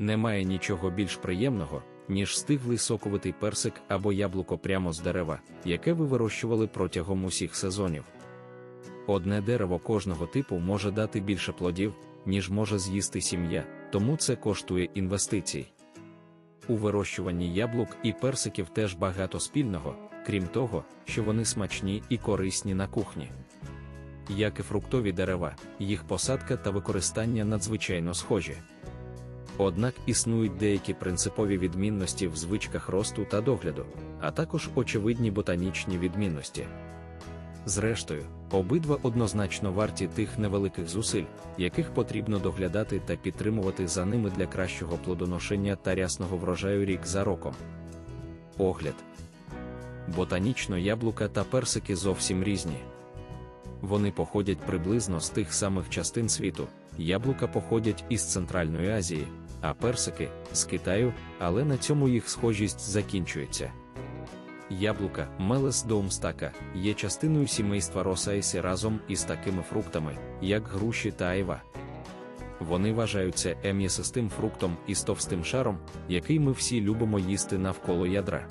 Немає нічого більш приємного, ніж стиглий соковитий персик або яблуко прямо з дерева, яке ви вирощували протягом усіх сезонів. Одне дерево кожного типу може дати більше плодів, ніж може з'їсти сім'я, тому це коштує інвестицій. У вирощуванні яблук і персиків теж багато спільного, крім того, що вони смачні і корисні на кухні. Як і фруктові дерева, їх посадка та використання надзвичайно схожі. Однак існують деякі принципові відмінності в звичках росту та догляду, а також очевидні ботанічні відмінності. Зрештою, обидва однозначно варті тих невеликих зусиль, яких потрібно доглядати та підтримувати за ними для кращого плодоношення та рясного врожаю рік за роком. Огляд ботанічно яблука та персики зовсім різні. Вони походять приблизно з тих самих частин світу, яблука походять із Центральної Азії, а персики з Китаю, але на цьому їх схожість закінчується. Яблука Мелес доумстака є частиною сімейства Росаїсі разом із такими фруктами, як груші та айва. Вони вважаються ем'ясистим фруктом із товстим шаром, який ми всі любимо їсти навколо ядра.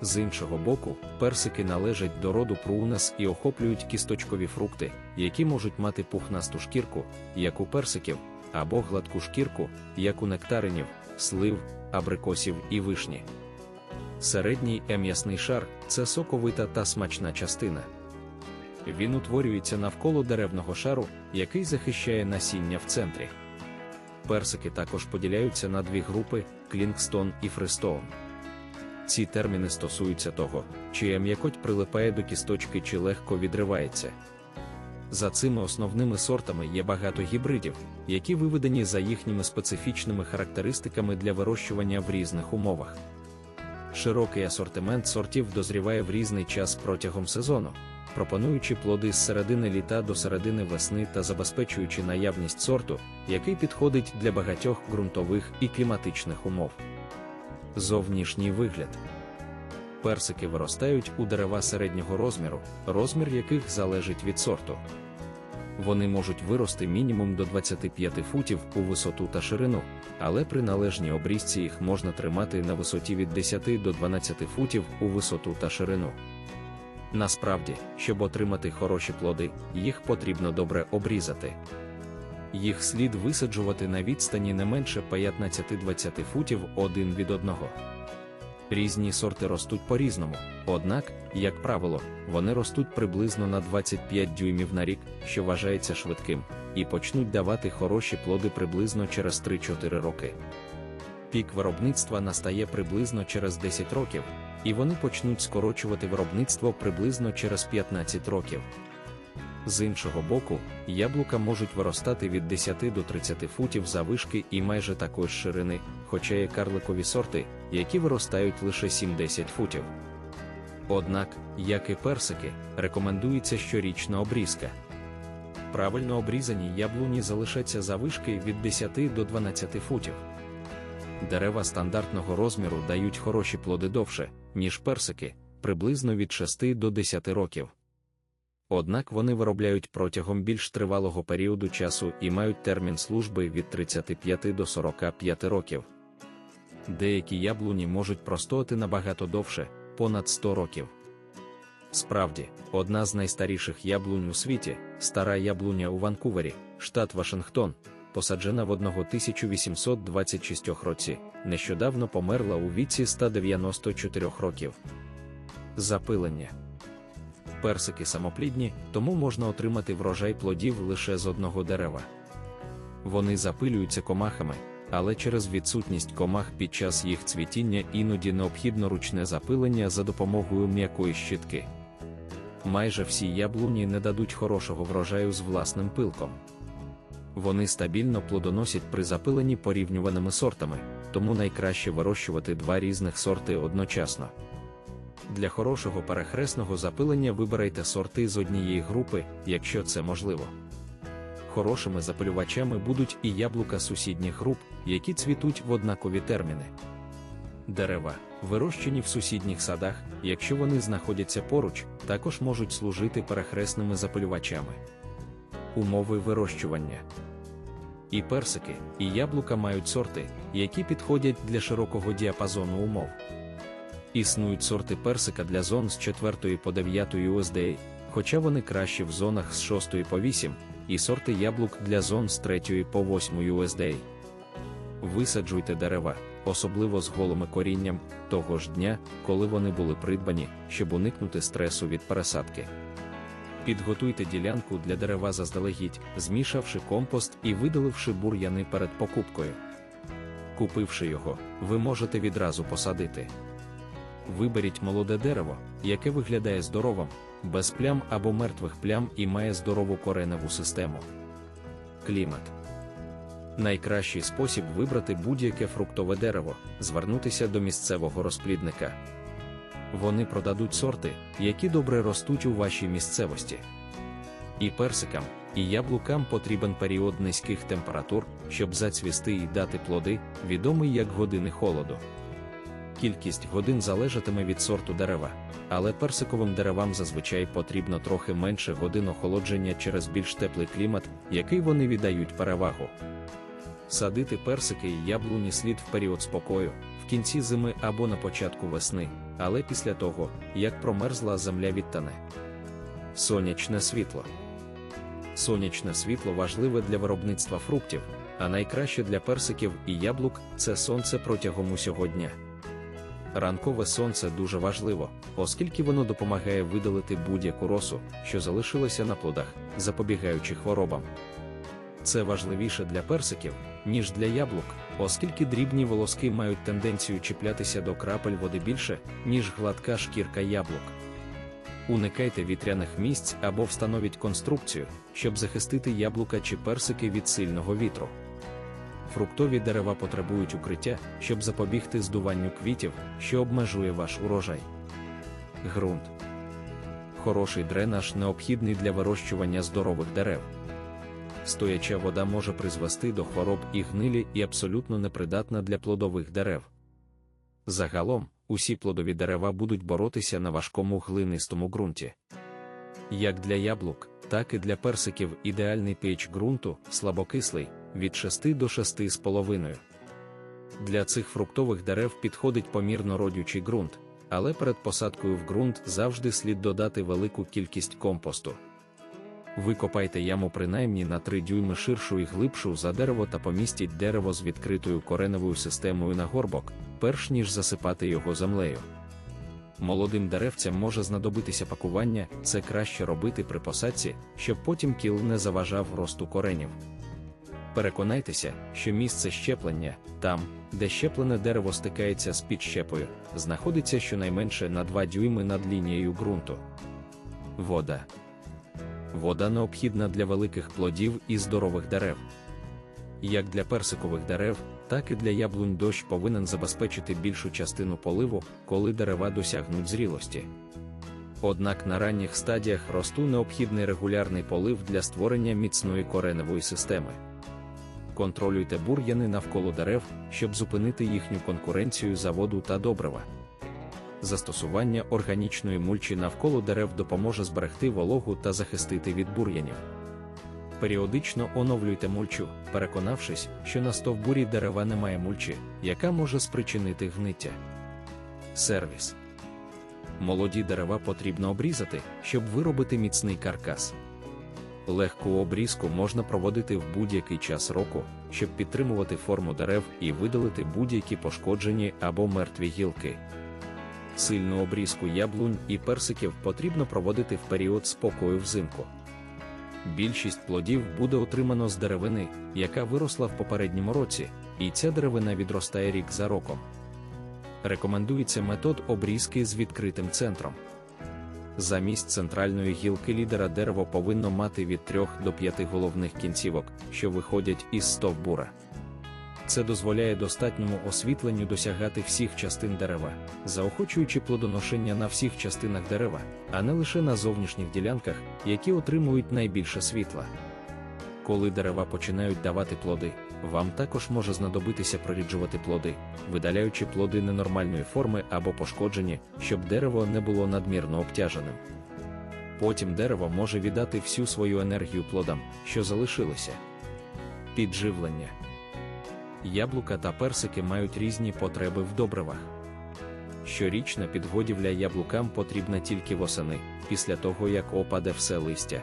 З іншого боку, персики належать до роду прунес і охоплюють кісточкові фрукти, які можуть мати пухнасту шкірку, як у персиків, або гладку шкірку, як у нектаринів, слив, абрикосів і вишні. Середній ем'ясний шар це соковита та смачна частина. Він утворюється навколо деревного шару, який захищає насіння в центрі. Персики також поділяються на дві групи клінгстон і фристоун. Ці терміни стосуються того, чи м'якоть прилипає до кісточки чи легко відривається. За цими основними сортами є багато гібридів, які виведені за їхніми специфічними характеристиками для вирощування в різних умовах. Широкий асортимент сортів дозріває в різний час протягом сезону, пропонуючи плоди з середини літа до середини весни та забезпечуючи наявність сорту, який підходить для багатьох ґрунтових і кліматичних умов. Зовнішній вигляд. Персики виростають у дерева середнього розміру, розмір яких залежить від сорту. Вони можуть вирости мінімум до 25 футів у висоту та ширину, але при належній обрізці їх можна тримати на висоті від 10 до 12 футів у висоту та ширину. Насправді, щоб отримати хороші плоди, їх потрібно добре обрізати. Їх слід висаджувати на відстані не менше 15-20 футів один від одного. Різні сорти ростуть по-різному, однак, як правило, вони ростуть приблизно на 25 дюймів на рік, що вважається швидким, і почнуть давати хороші плоди приблизно через 3-4 роки. Пік виробництва настає приблизно через 10 років, і вони почнуть скорочувати виробництво приблизно через 15 років. З іншого боку, яблука можуть виростати від 10 до 30 футів завишки і майже такої ширини, хоча є карликові сорти, які виростають лише 7-10 футів. Однак, як і персики, рекомендується щорічна обрізка. Правильно обрізані яблуні залишаться завишки від 10 до 12 футів. Дерева стандартного розміру дають хороші плоди довше, ніж персики, приблизно від 6 до 10 років. Однак вони виробляють протягом більш тривалого періоду часу і мають термін служби від 35 до 45 років. Деякі яблуні можуть простояти набагато довше, понад 100 років. Справді, одна з найстаріших яблунь у світі, стара яблуня у Ванкувері, штат Вашингтон, посаджена в 1826 році, нещодавно померла у віці 194 років. Запилення персики самоплідні, тому можна отримати врожай плодів лише з одного дерева. Вони запилюються комахами, але через відсутність комах під час їх цвітіння іноді необхідно ручне запилення за допомогою м'якої щітки. Майже всі яблуні не дадуть хорошого врожаю з власним пилком. Вони стабільно плодоносять при запиленні порівнюваними сортами, тому найкраще вирощувати два різних сорти одночасно. Для хорошого перехресного запилення вибирайте сорти з однієї групи, якщо це можливо. Хорошими запилювачами будуть і яблука сусідніх груп, які цвітуть в однакові терміни. Дерева, вирощені в сусідніх садах, якщо вони знаходяться поруч, також можуть служити перехресними запилювачами. Умови вирощування. І персики, і яблука мають сорти, які підходять для широкого діапазону умов. Існують сорти персика для зон з 4 по 9 USDA, хоча вони кращі в зонах з 6 по 8, і сорти яблук для зон з 3 по 8 USDA. Висаджуйте дерева, особливо з голими корінням, того ж дня, коли вони були придбані, щоб уникнути стресу від пересадки. Підготуйте ділянку для дерева заздалегідь, змішавши компост і видаливши бур'яни перед покупкою. Купивши його, ви можете відразу посадити. Виберіть молоде дерево, яке виглядає здоровим, без плям або мертвих плям і має здорову кореневу систему. Клімат найкращий спосіб вибрати будь-яке фруктове дерево, звернутися до місцевого розплідника. Вони продадуть сорти, які добре ростуть у вашій місцевості. І персикам, і яблукам потрібен період низьких температур, щоб зацвісти і дати плоди, відомий як години холоду. Кількість годин залежатиме від сорту дерева, але персиковим деревам зазвичай потрібно трохи менше годин охолодження через більш теплий клімат, який вони віддають перевагу. Садити персики і яблуні слід в період спокою, в кінці зими або на початку весни, але після того, як промерзла земля відтане. Сонячне світло. Сонячне світло важливе для виробництва фруктів, а найкраще для персиків і яблук це сонце протягом усього дня. Ранкове сонце дуже важливо, оскільки воно допомагає видалити будь-яку росу, що залишилася на плодах, запобігаючи хворобам. Це важливіше для персиків, ніж для яблук, оскільки дрібні волоски мають тенденцію чіплятися до крапель води більше, ніж гладка шкірка яблук. Уникайте вітряних місць або встановіть конструкцію, щоб захистити яблука чи персики від сильного вітру. Фруктові дерева потребують укриття, щоб запобігти здуванню квітів, що обмежує ваш урожай. Грунт. Хороший дренаж необхідний для вирощування здорових дерев стояча вода може призвести до хвороб і гнилі і абсолютно непридатна для плодових дерев. Загалом, усі плодові дерева будуть боротися на важкому глинистому ґрунті. Як для яблук, так і для персиків ідеальний pH ґрунту слабокислий від 6 до 6,5. Для цих фруктових дерев підходить помірно родючий ґрунт, але перед посадкою в ґрунт завжди слід додати велику кількість компосту. Викопайте яму принаймні на 3 дюйми ширшу і глибшу за дерево та помістіть дерево з відкритою кореневою системою на горбок, перш ніж засипати його землею. Молодим деревцям може знадобитися пакування, це краще робити при посадці, щоб потім кіл не заважав росту коренів. Переконайтеся, що місце щеплення, там, де щеплене дерево стикається з підщепою, знаходиться щонайменше на 2 дюйми над лінією ґрунту. Вода вода необхідна для великих плодів і здорових дерев. Як для персикових дерев, так і для яблунь дощ повинен забезпечити більшу частину поливу, коли дерева досягнуть зрілості. Однак на ранніх стадіях росту необхідний регулярний полив для створення міцної кореневої системи. Контролюйте бур'яни навколо дерев, щоб зупинити їхню конкуренцію за воду та добрива застосування органічної мульчі навколо дерев допоможе зберегти вологу та захистити від бур'янів. Періодично оновлюйте мульчу, переконавшись, що на стовбурі дерева немає мульчі, яка може спричинити гниття. Сервіс. Молоді дерева потрібно обрізати, щоб виробити міцний каркас. Легку обрізку можна проводити в будь-який час року, щоб підтримувати форму дерев і видалити будь-які пошкоджені або мертві гілки. Сильну обрізку яблунь і персиків потрібно проводити в період спокою взимку. Більшість плодів буде отримано з деревини, яка виросла в попередньому році, і ця деревина відростає рік за роком. Рекомендується метод обрізки з відкритим центром. Замість центральної гілки лідера дерево повинно мати від 3 до 5 головних кінцівок, що виходять із стовбура. Це дозволяє достатньому освітленню досягати всіх частин дерева, заохочуючи плодоношення на всіх частинах дерева, а не лише на зовнішніх ділянках, які отримують найбільше світла. Коли дерева починають давати плоди, вам також може знадобитися проріджувати плоди, видаляючи плоди ненормальної форми або пошкоджені, щоб дерево не було надмірно обтяженим. Потім дерево може віддати всю свою енергію плодам, що залишилися. Підживлення Яблука та персики мають різні потреби в добривах. Щорічна підгодівля яблукам потрібна тільки восени, після того як опаде все листя.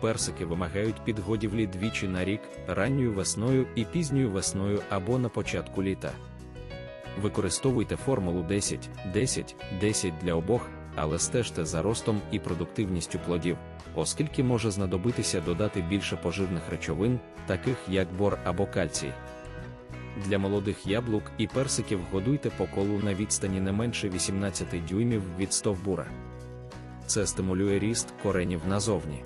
Персики вимагають підгодівлі двічі на рік, ранньою весною і пізньою весною або на початку літа. Використовуйте формулу 10, 10, 10 для обох, але стежте за ростом і продуктивністю плодів, оскільки може знадобитися додати більше поживних речовин, таких як бор або кальцій. Для молодих яблук і персиків годуйте по колу на відстані не менше 18 дюймів від стовбура. Це стимулює ріст коренів назовні.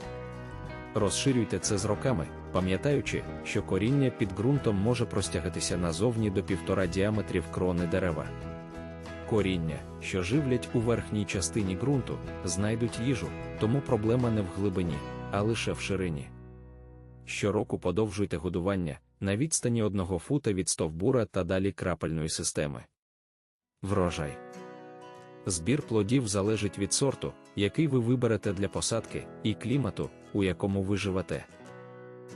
Розширюйте це з роками, пам'ятаючи, що коріння під ґрунтом може простягатися назовні до півтора діаметрів крони дерева. Коріння, що живлять у верхній частині ґрунту, знайдуть їжу, тому проблема не в глибині, а лише в ширині. Щороку подовжуйте годування на відстані одного фута від стовбура та далі крапельної системи. Врожай. Збір плодів залежить від сорту, який ви виберете для посадки, і клімату, у якому ви живете.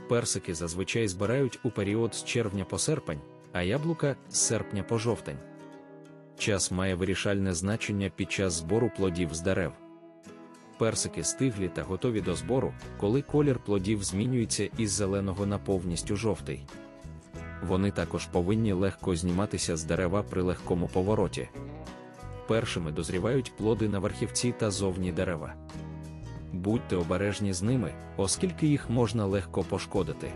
Персики зазвичай збирають у період з червня по серпень, а яблука з серпня по жовтень. Час має вирішальне значення під час збору плодів з дерев. Персики стиглі та готові до збору, коли колір плодів змінюється із зеленого на повністю жовтий. Вони також повинні легко зніматися з дерева при легкому повороті. Першими дозрівають плоди на верхівці та зовні дерева. Будьте обережні з ними, оскільки їх можна легко пошкодити.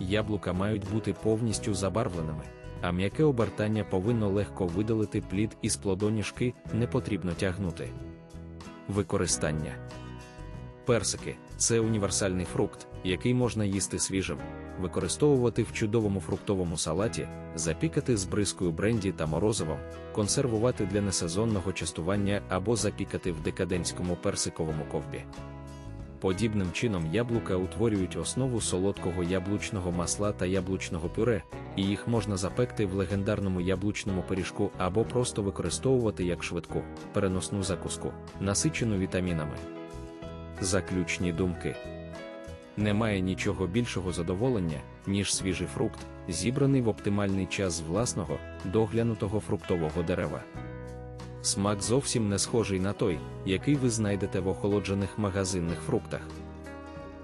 Яблука мають бути повністю забарвленими, а м'яке обертання повинно легко видалити плід із плодоніжки, не потрібно тягнути. Використання персики це універсальний фрукт, який можна їсти свіжим, використовувати в чудовому фруктовому салаті, запікати з бризкою бренді та морозивом, консервувати для несезонного частування або запікати в декадентському персиковому ковбі. Подібним чином яблука утворюють основу солодкого яблучного масла та яблучного пюре, і їх можна запекти в легендарному яблучному пиріжку або просто використовувати як швидку, переносну закуску, насичену вітамінами. Заключні думки. Немає нічого більшого задоволення, ніж свіжий фрукт, зібраний в оптимальний час з власного, доглянутого фруктового дерева. Смак зовсім не схожий на той, який ви знайдете в охолоджених магазинних фруктах.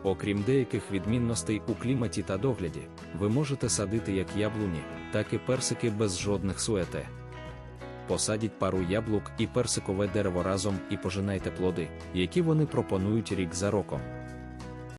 Окрім деяких відмінностей у кліматі та догляді, ви можете садити як яблуні, так і персики без жодних суете. Посадіть пару яблук і персикове дерево разом і пожинайте плоди, які вони пропонують рік за роком.